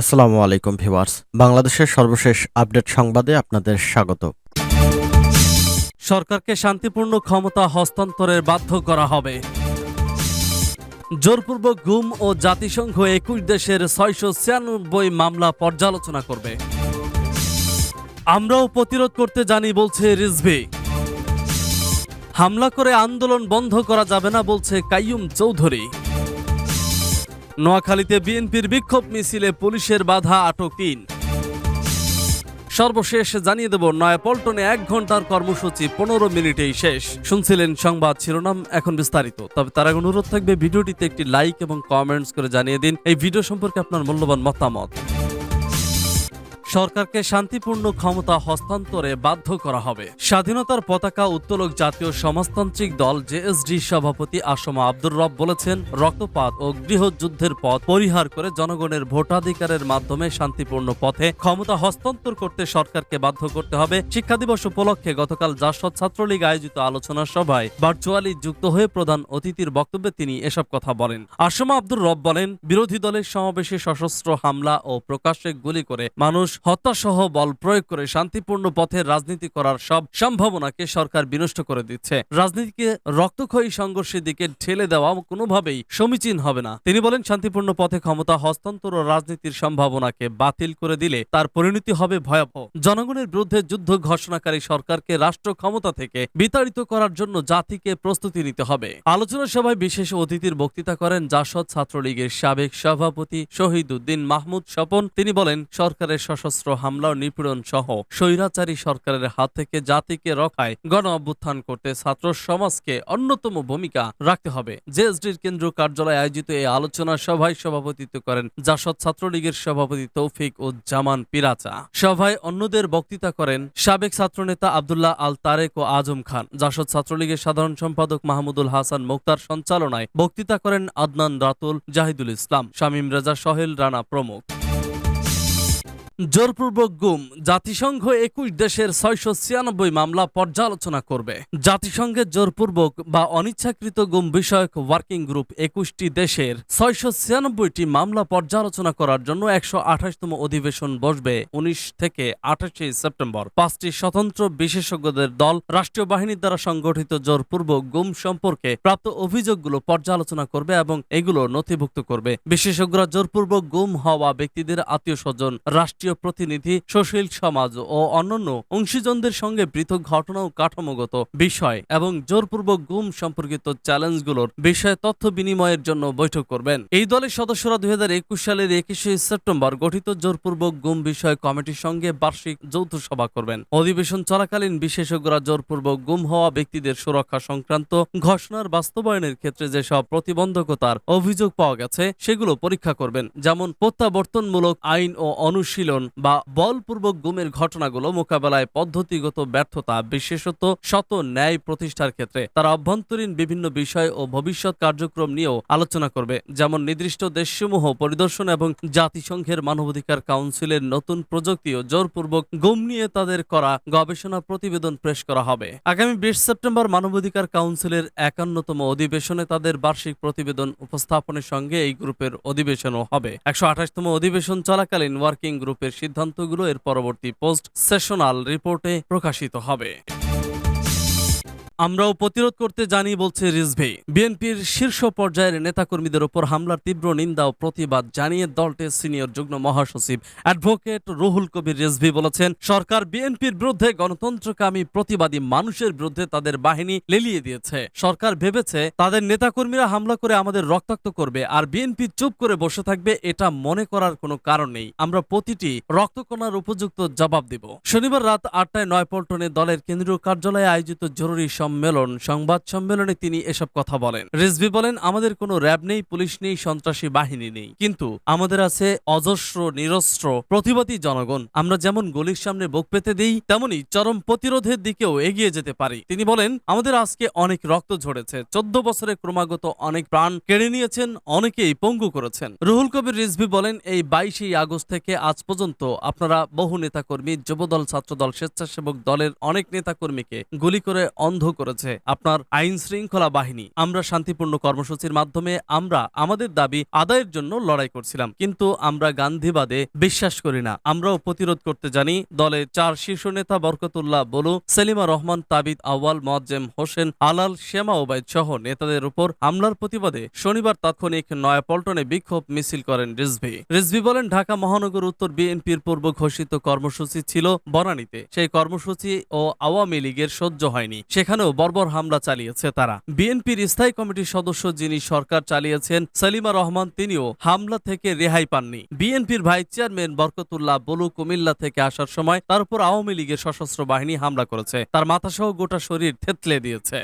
আসসালামু আলাইকুম ভিউয়ার্স। বাংলাদেশের সর্বশেষ আপডেট সংবাদে আপনাদের স্বাগত। সরকারকে শান্তিপূর্ণ ক্ষমতা হস্তান্তরের বাধ্য করা হবে। জোরপূর্বক গুম ও জাতিসংঘ একুশ দেশের ছয়শো ছিয়ানব্বই মামলা পর্যালোচনা করবে। আমরাও প্রতিরোধ করতে জানি বলছে রিজভি। হামলা করে আন্দোলন বন্ধ করা যাবে না বলছে কাইয়ুম চৌধুরী। নোয়াখালীতে বিএনপির বিক্ষোভ মিছিলে পুলিশের বাধা আটক তিন। সর্বশেষ জানিয়ে দেব, নয়াপল্টনে এক ঘণ্টার কর্মসূচি পনেরো মিনিটেই শেষ। শুনছিলেন সংবাদ শিরোনাম, এখন বিস্তারিত। তবে তার অনুরোধ থাকবে, ভিডিওটিতে একটি লাইক এবং কমেন্টস করে জানিয়ে দিন। এই ভিডিও সম্পর্কে আপনার মূল্যবান মতামত। সরকারকে শান্তিপূর্ণ ক্ষমতা হস্তান্তরে বাধ্য করা হবে। স্বাধীনতার পতাকা উত্তোলক জাতীয় সমাজতান্ত্রিক দল জেএসডি সভাপতি আসমা আব্দুর রব বলেছেন, রক্তপাত ও গৃহযুদ্ধের পথ পরিহার করে জনগণের ভোটাধিকারের মাধ্যমে শান্তিপূর্ণ পথে ক্ষমতা হস্তান্তর করতে সরকারকে বাধ্য করতে হবে। শিক্ষা দিবস উপলক্ষে গতকাল জাসদ ছাত্রলীগ আয়োজিত আলোচনা সভায় ভার্চুয়ালি যুক্ত হয়ে প্রধান অতিথির বক্তব্যে তিনি এসব কথা বলেন। আসমা আব্দুর রব বলেন, বিরোধী দলের সমাবেশে সশস্ত্র হামলা ও প্রকাশ্যে গুলি করে মানুষ হত্যাসহ বল প্রয়োগ করে শান্তিপূর্ণ পথে রাজনীতি করার সব সম্ভাবনাকে সরকার বিনষ্ট করে দিচ্ছে। রাজনীতিকে রক্তক্ষয়ী সংঘর্ষের দিকে ঠেলে দেওয়া কোনোভাবেই সমীচীন হবে না। তিনি বলেন, শান্তিপূর্ণ পথে ক্ষমতা হস্তান্তর ও রাজনীতির সম্ভাবনাকে বাতিল করে দিলে তার পরিণতি হবে ভয়াবহ। জনগণের বিরুদ্ধে যুদ্ধ ঘোষণাকারী সরকারকে রাষ্ট্র ক্ষমতা থেকে বিতাড়িত করার জন্য জাতিকে প্রস্তুতি নিতে হবে। আলোচনা সভায় বিশেষ অতিথির বক্তৃতা করেন জাসদ ছাত্রলীগের সাবেক সভাপতি শহীদ উদ্দিন মাহমুদ স্বপন। তিনি বলেন, সরকারের সশস্ত্র হামলা ও নিপীড়ন সহ স্বৈরাচারী সরকারের হাত থেকে জাতিকে রক্ষায় গণ অভ্যুত্থান করতে ছাত্র সমাজকে অন্যতম ভূমিকা রাখতে হবে। জেএসডির কেন্দ্রীয় কার্যালয়ে আয়োজিত এই আলোচনা সভায় সভাপতিত্ব করেন জাসদ ছাত্রলীগের সভাপতি তৌফিক ও জামান পিরাচা। সভায় অন্যদের বক্তৃতা করেন সাবেক ছাত্রনেতা আবদুল্লাহ আল তারেক ও আজম খান। জাসদ ছাত্রলীগের সাধারণ সম্পাদক মাহমুদুল হাসান মোক্তার সঞ্চালনায় বক্তৃতা করেন আদনান রাতুল, জাহিদুল ইসলাম, শামীম রেজা সহেল, রানা প্রমুখ। জোরপূর্বক গুম। জাতিসংঘ একুশ দেশের ছয়শো ছিয়ানব্বই মামলা পর্যালোচনা করবে। জাতিসংঘের জোরপূর্বক বা অনিচ্ছাকৃত গুম বিষয়ক ওয়ার্কিং গ্রুপ একুশটি দেশের ছয়শো ছিয়ানব্বইটি মামলা পর্যালোচনা করার জন্য একশো আঠাশতম অধিবেশন বসবে উনিশ থেকে আঠাশে সেপ্টেম্বর। পাঁচটি স্বতন্ত্র বিশেষজ্ঞদের দল রাষ্ট্রীয় বাহিনীর দ্বারা সংগঠিত জোরপূর্বক গুম সম্পর্কে প্রাপ্ত অভিযোগগুলো পর্যালোচনা করবে এবং এগুলো নথিভুক্ত করবে। বিশেষজ্ঞরা জোরপূর্বক গুম হওয়া ব্যক্তিদের আত্মীয় স্বজন, রাষ্ট্রীয় প্রতিনিধি সুশীল সমাজ ও অন্যান্য অংশীজনদের সঙ্গে পৃথক ঘটনা ও কাঠামোগত বিষয় এবং জোরপূর্বক গুম সম্পর্কিত চ্যালেঞ্জগুলোর বিষয়ে তথ্য বিনিময়ের জন্য বৈঠক করবেন। এই দলের সদস্যরা দুই সালের একুশে সেপ্টেম্বর গঠিত জোরপূর্বক গুম বিষয় কমিটির সঙ্গে বার্ষিক যৌথ সভা করবেন। অধিবেশন চলাকালীন বিশেষজ্ঞরা জোরপূর্বক গুম হওয়া ব্যক্তিদের সুরক্ষা সংক্রান্ত ঘোষণার বাস্তবায়নের ক্ষেত্রে যেসব প্রতিবন্ধকতার অভিযোগ পাওয়া গেছে, সেগুলো পরীক্ষা করবেন। যেমন প্রত্যাবর্তনমূলক আইন ও অনুশীলন বা বলপূর্বক গুমের ঘটনাগুলো মোকাবেলায় পদ্ধতিগত ব্যর্থতা, বিশেষত শত ন্যায় প্রতিষ্ঠার ক্ষেত্রে। তারা অভ্যন্তরীণ বিভিন্ন বিষয় ও ভবিষ্যৎ কার্যক্রম নিয়েও আলোচনা করবে। যেমন নির্দিষ্ট দেশসমূহ পরিদর্শন এবং জাতিসংঘের মানবাধিকার কাউন্সিলের নতুন প্রযুক্তি ও জোরপূর্বক গুম নিয়ে তাদের করা গবেষণা প্রতিবেদন পেশ করা হবে। আগামী বিশ সেপ্টেম্বর মানবাধিকার কাউন্সিলের একান্নতম অধিবেশনে তাদের বার্ষিক প্রতিবেদন উপস্থাপনের সঙ্গে এই গ্রুপের অধিবেশনও হবে। একশো আঠাশতম অধিবেশন চলাকালীন ওয়ার্কিং গ্রুপের সিদ্ধান্তগুলো এর পরবর্তী পোস্ট সেশনাল রিপোর্টে প্রকাশিত হবে। আমরাও প্রতিরোধ করতে জানি, বলছে রিজভি। বিএনপির শীর্ষ পর্যায়ের নেতাকর্মীদের ওপর হামলার তীব্র নিন্দা ও প্রতিবাদ জানিয়ে দলটির সিনিয়র যুগ্ম মহাসচিব অ্যাডভোকেট রুহুল কবির রিজভি বলেছেন, সরকার বিএনপির বিরুদ্ধে গণতন্ত্রকামী প্রতিবাদী মানুষের বিরুদ্ধে তাদের বাহিনী লেলিয়ে দিয়েছে। সরকার ভেবেছে, তাদের নেতাকর্মীরা হামলা করে আমাদের রক্তাক্ত করবে আর বিএনপি চুপ করে বসে থাকবে এটা মনে করার কোনো কারণ নেই। আমরা প্রতিটি রক্তকণার উপযুক্ত জবাব দেব। শনিবার রাত আটটায় নয়পল্টনে দলের কেন্দ্রীয় কার্যালয়ে আয়োজিত জরুরি সম্মেলন, সংবাদ সম্মেলনে তিনি এসব কথা বলেন। রিজভি বলেন, আমাদের কোনো র্যাব নেই, পুলিশ নেই, সন্ত্রাসী বাহিনী নেই। কিন্তু আমাদের আছে অজস্র, নিরস্ত্র, প্রতিবাদী জনগণ। আমরা যেমন গলির সামনে বুক পেতে দিই, তেমনি চরম প্রতিরোধের দিকেও এগিয়ে যেতে পারি। তিনি বলেন, আমাদের আজকে অনেক রক্ত ঝরেছে। চোদ্দ বছরে ক্রমাগত অনেক প্রাণ কেড়ে নিয়েছেন, অনেকেই পঙ্গু করেছেন। রুহুল কবির রিজভি বলেন, এই বাইশে আগস্ট থেকে আজ পর্যন্ত আপনারা বহু নেতাকর্মী, যুবদল, ছাত্রদল, স্বেচ্ছাসেবক দলের অনেক নেতাকর্মীকে গুলি করে অন্ধ করেছে। আপনার আইন শৃঙ্খলা বাহিনী। আমরা শান্তিপূর্ণ কর্মসূচির মাধ্যমে আমরা আমাদের দাবি আদায়ের জন্য লড়াই করছিলাম। কিন্তু আমরা গান্ধীবাদে বিশ্বাস করি না। আমরাও প্রতিরোধ করতে জানি। দলের চার শীর্ষ নেতা বরকতুল্লাহ বলু, সেলিমা রহমান তাবিদ আওয়াল মোয়াজ্জেম হোসেন আলাল শ্যামা ওবায়দ সহ নেতাদের উপর হামলার প্রতিবাদে শনিবার তাৎক্ষণিক নয়াপল্টনে বিক্ষোভ মিছিল করেন রিজভি। রিজভি বলেন, ঢাকা মহানগর উত্তর বিএনপির পূর্ব ঘোষিত কর্মসূচি ছিল বনানীতে। সেই কর্মসূচি ও আওয়ামী লীগের সহ্য হয়নি। সেখানেও বর্বর হামলা চালিয়েছে তারা। বিএনপির স্থায়ী কমিটির সদস্য যিনি সরকার চালিয়েছেন, সালিমা রহমান, তিনিও হামলা থেকে রেহাই পাননি। বিএনপির ভাইস চেয়ারম্যান বরকতুল্লাহ বলু কুমিল্লা থেকে আসার সময় তার উপর আওয়ামী লীগের সশস্ত্র বাহিনী হামলা করেছে। তার মাথাসহ গোটা শরীর থেতলে দিয়েছে।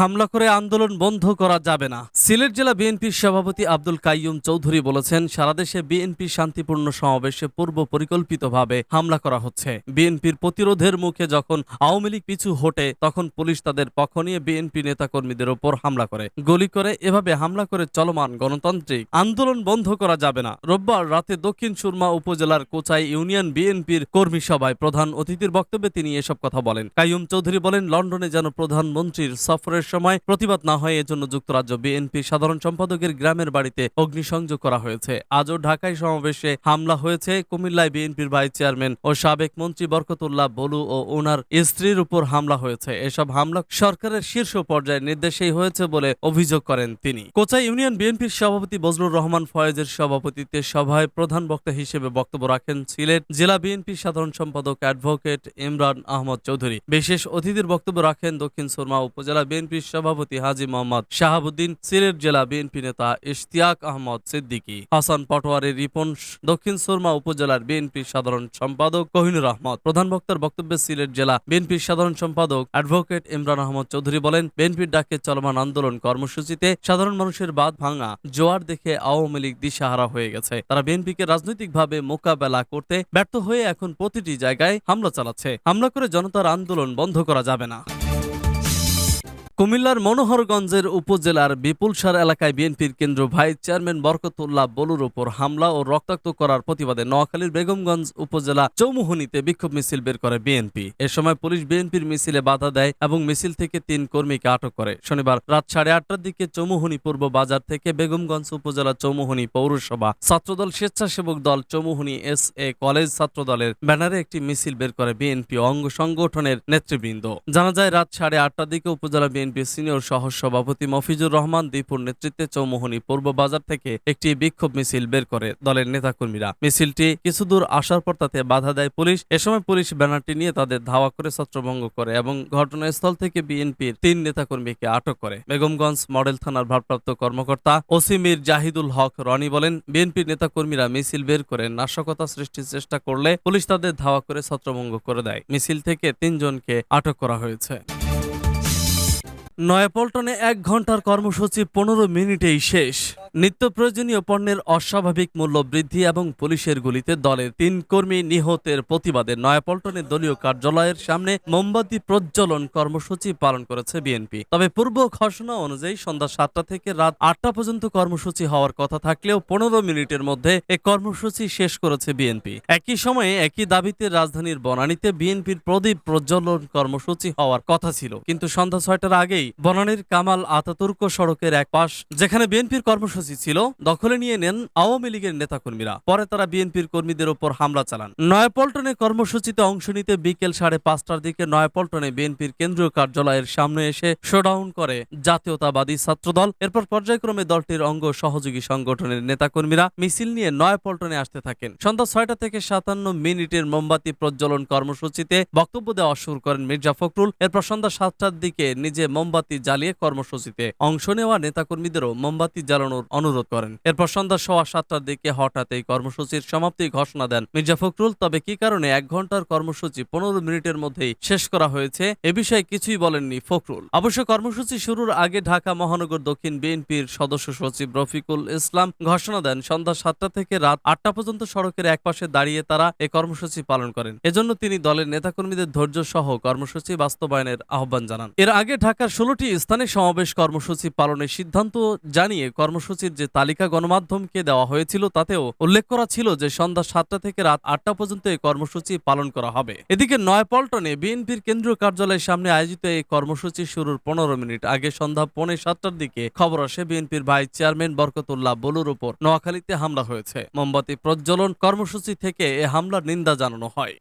হামলা করে আন্দোলন বন্ধ করা যাবে না। সিলেট জেলা বিএনপির সভাপতি আব্দুল কাইয়ুম চৌধুরী বলেছেন, সারা দেশে বিএনপি শান্তিপূর্ণ সমাবেশে পূর্ব পরিকল্পিতভাবে হামলা করা হচ্ছে। বিএনপির প্রতিরোধের মুখে যখন আওয়ামী লীগ পিছু হটে, তখন পুলিশ তাদের পক্ষ নিয়ে বিএনপি নেতাকর্মীদের ওপর হামলা করে। গুলি করে, এভাবে হামলা করে চলমান গণতান্ত্রিক আন্দোলন বন্ধ করা যাবে না। রোববার রাতে দক্ষিণ সুরমা উপজেলার কোচাই ইউনিয়ন বিএনপির কর্মী সভায় প্রধান অতিথির বক্তব্যে তিনি এসব কথা বলেন। কাইয়ুম চৌধুরী বলেন, লন্ডনে যেন প্রধানমন্ত্রীর সফরের সময় প্রতিবাদ না হয়, এজন্য যুক্তরাজ্য বিএনপির সাধারণ সম্পাদকের গ্রামের বাড়িতে অগ্নিসংযোগ করা হয়েছে। আজও ঢাকায় সমাবেশে হামলা হয়েছে কুমিল্লায় বিএনপির ভাইস চেয়ারম্যান ও সাবেক মন্ত্রী বরকতুল্লাহ বলু ও ওনার স্ত্রীর উপর হামলা হয়েছে। এসব হামলা সরকারের শীর্ষ পর্যায়ের নির্দেশেই হয়েছে বলে অভিযোগ করেন তিনি। কোচাই ইউনিয়ন বিএনপির সভাপতি বজলুর রহমান ফয়েজের সভাপতিত্বে সভায় প্রধান বক্তা হিসেবে বক্তব্য রাখেন সিলেট জেলা বিএনপির সাধারণ সম্পাদক অ্যাডভোকেট ইমরান আহমদ চৌধুরী। বিশেষ অতিথির বক্তব্য রাখেন দক্ষিণ সুরমা উপজেলা বিএনপির সভাপতি হাজি মোহাম্মদ শাহাবুদ্দিন, সিলেট জেলা বিএনপি নেতা ইশতিয়াক আহমদ সিদ্দিকী, হাসান পটোয়ারের রিপন, দক্ষিণ সুরমা উপজেলার বিএনপির সাধারণ সম্পাদক কোহিনুর আহমদ প্রধান বক্তার বক্তব্যে সিলেট জেলা বিএনপির সাধারণ সম্পাদক অ্যাডভোকেট ইমরান আহমদ চৌধুরী বলেন, বিএনপির ডাকে চলমান আন্দোলন কর্মসূচিতে সাধারণ মানুষের বাদ ভাঙা, জোয়ার দেখে আওয়ামী লীগ দিশাহারা হয়ে গেছে। তারা বিএনপিকে রাজনৈতিকভাবে মোকাবেলা করতে ব্যর্থ হয়ে এখন প্রতিটি জায়গায় হামলা চালাচ্ছে। হামলা করে জনতার আন্দোলন বন্ধ করা যাবে না। কুমিল্লার মনোহরগঞ্জের উপজেলার বিপুলসার এলাকায় বিএনপির কেন্দ্র ভাইস চেয়ারম্যান বরকতুল্লাহ বলুর উপর হামলা ও রক্তাক্ত করার প্রতিবাদে নোয়াখালীর বেগমগঞ্জ উপজেলা চৌমুহনী বিক্ষোভ মিছিল বের করে বিএনপি। এ সময় পুলিশ বিএনপির মিছিলে বাধা দেয় এবং মিছিল থেকে তিন কর্মীকে আটক করে। শনিবার রাত সাড়ে আটটার দিকে চৌমুহনী পূর্ব বাজার থেকে বেগমগঞ্জ উপজেলা চৌমুহনী পৌরসভা ছাত্রদল স্বেচ্ছাসেবক দল চৌমুহনী এস এ কলেজ ছাত্রদলের ব্যানারে একটি মিছিল বের করে বিএনপি অঙ্গ সংগঠনের নেতৃবৃন্দ। জানা যায়, রাত সাড়ে আটটার দিকে উপজেলা সিনিয়র সহ সভাপতি মফিজুর রহমান দীপুর নেতৃত্বে চৌমোহনী পূর্ব বাজার থেকে একটি বিক্ষোভ মিছিল বের করে দলের নেতাকর্মীরা। মিছিলটি কিছুদূর আসার পর তাতে বাধা দেয় পুলিশ। এ সময় পুলিশ ব্যানারটি নিয়ে তাদের ধাওয়া করে ছত্রভঙ্গ করে এবং ঘটনাস্থল থেকে বিএনপির তিন নেতাকর্মীকে আটক করে। বেগমগঞ্জ মডেল থানার ভারপ্রাপ্ত কর্মকর্তা ওসিমির জাহিদুল হক রনি বলেন, বিএনপির নেতাকর্মীরা মিছিল বের করে নাশকতা সৃষ্টির চেষ্টা করলে পুলিশ তাদের ধাওয়া করে ছত্রভঙ্গ করে দেয়। মিছিল থেকে তিনজনকে আটক করা হয়েছে। নয়াপল্টনে এক ঘণ্টার কর্মসূচি পনেরো মিনিটেই শেষ। নিত্য প্রয়োজনীয় পণ্যের অস্বাভাবিক মূল্য বৃদ্ধি এবং পুলিশের গুলিতে দলের তিন কর্মী নিহতের প্রতিবাদে নয়াপল্টনে দলীয় কার্যালয়ের সামনে মোমবাতি প্রজ্বলন কর্মসূচি পালন করেছে বিএনপি। তবে পূর্ব ঘোষণা অনুযায়ী সন্ধ্যা সাতটা থেকে রাত আটটা পর্যন্ত কর্মসূচি হওয়ার কথা থাকলেও পনেরো মিনিটের মধ্যে এ কর্মসূচি শেষ করেছে বিএনপি। একই সময়ে একই দাবিতে রাজধানীর বনানীতে বিএনপির প্রদীপ প্রজ্বলন কর্মসূচি হওয়ার কথা ছিল। কিন্তু সন্ধ্যা ছয়টার আগেই বনানীর কামাল আতাতুর্ক সড়কের এক পাশ, যেখানে বিএনপির কর্মসূচি ছিল, দখলে নিয়ে নেন আওয়ামী লীগের নেতাকর্মীরা। পরে তারা বিএনপির কর্মীদের ওপর হামলা চালান। নয়াপল্টনে কর্মসূচিতে অংশ নিতে বিকেল সাড়ে পাঁচটার দিকে নয়াপল্টনে বিএনপির কেন্দ্রীয় কার্যালয়ের সামনে এসে শোডাউন করে জাতীয়তাবাদী ছাত্রদল। এরপর পর্যায়ক্রমে দলটির অঙ্গ সহযোগী সংগঠনের নেতাকর্মীরা মিছিল নিয়ে নয়াপল্টনে আসতে থাকেন। সন্ধ্যা ছয়টা থেকে সাতান্ন মিনিটের মোমবাতি প্রজ্বলন কর্মসূচিতে বক্তব্য দেওয়া শুরু করেন মির্জা ফখরুল। এরপর সন্ধ্যা সাতটার দিকে নিজে মোমবাতি জ্বালিয়ে কর্মসূচিতে অংশ নেওয়া নেতাকর্মীদেরও মোমবাতি জ্বালানোর অনুরোধ করেন। এরপর সন্ধ্যা সোয়া সাতটার দিকে হঠাৎ এই কর্মসূচির সমাপ্তি ঘোষণা দেন। মির্জা ফখরুল, তবে কি কারণে এক ঘণ্টার কর্মসূচি পনেরো মিনিটের মধ্যেই শেষ করা হয়েছে, এ বিষয়ে কিছুই বলেননি ফখরুল। অবশ্য কর্মসূচি শুরুর আগে ঢাকা মহানগর দক্ষিণ বিএনপির সদস্য সচিব রফিকুল ইসলাম ঘোষণা দেন, সন্ধ্যা সাতটা থেকে রাত আটটা পর্যন্ত সড়কের একপাশে দাঁড়িয়ে তারা এ কর্মসূচি পালন করেন। এজন্য তিনি দলের নেতাকর্মীদের ধৈর্য সহ কর্মসূচি বাস্তবায়নের আহ্বান জানান। এর আগে ঢাকার ষোলোটি স্থানে সমাবেশ কর্মসূচি পালনের সিদ্ধান্ত জানিয়ে কর্মসূচির যে তালিকা গণমাধ্যমকে দেওয়া হয়েছিল তাতেও উল্লেখ করা ছিল যে সন্ধ্যা সাতটা থেকে রাত আটটা পর্যন্ত এই কর্মসূচি পালন করা হবে। এদিকে নয়াপল্টনে বিএনপির কেন্দ্রীয় কার্যালয়ের সামনে আয়োজিত এই কর্মসূচি শুরুর পনেরো মিনিট আগে সন্ধ্যা পৌনে সাতটার দিকে খবর আসে বিএনপির ভাইস চেয়ারম্যান বরকতুল্লাহ বলুর উপর নোয়াখালীতে হামলা হয়েছে। মোমবাতি প্রজ্বলন কর্মসূচি থেকে এ হামলার নিন্দা জানানো হয়।